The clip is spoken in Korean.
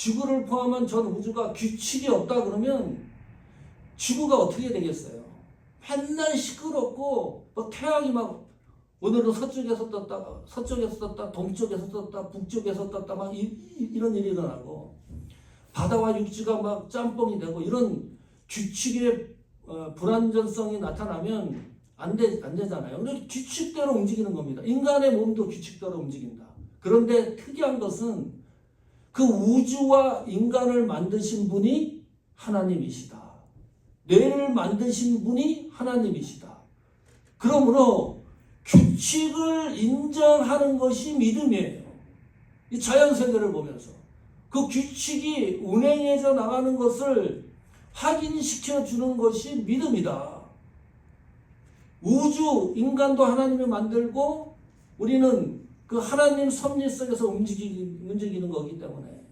지구를 포함한 전 우주가 규칙이 없다 그러면 지구가 어떻게 되겠어요? 맨날 시끄럽고 막 태양이 막 오늘은 서쪽에서 떴다가 서쪽에서 떴다 동쪽에서 떴다 북쪽에서 떴다 막 이, 이- 이런 일이 일어나고 바다와 육지가 막 짬뽕이 되고 이런 규칙의 어, 불안전성이 나타나면 안, 되, 안 되잖아요. 근데 규칙대로 움직이는 겁니다. 인간의 몸도 규칙대로 움직인다. 그런데 특이한 것은 그 우주와 인간을 만드신 분이 하나님이시다. 뇌를 만드신 분이 하나님이시다. 그러므로 규칙을 인정하는 것이 믿음이에요. 이 자연 세계를 보면서 그 규칙이 운행해져 나가는 것을 확인시켜 주는 것이 믿음이다. 우주, 인간도 하나님이 만들고 우리는 그 하나님 섭리 속에서 움직이, 움직이는 거기 때문에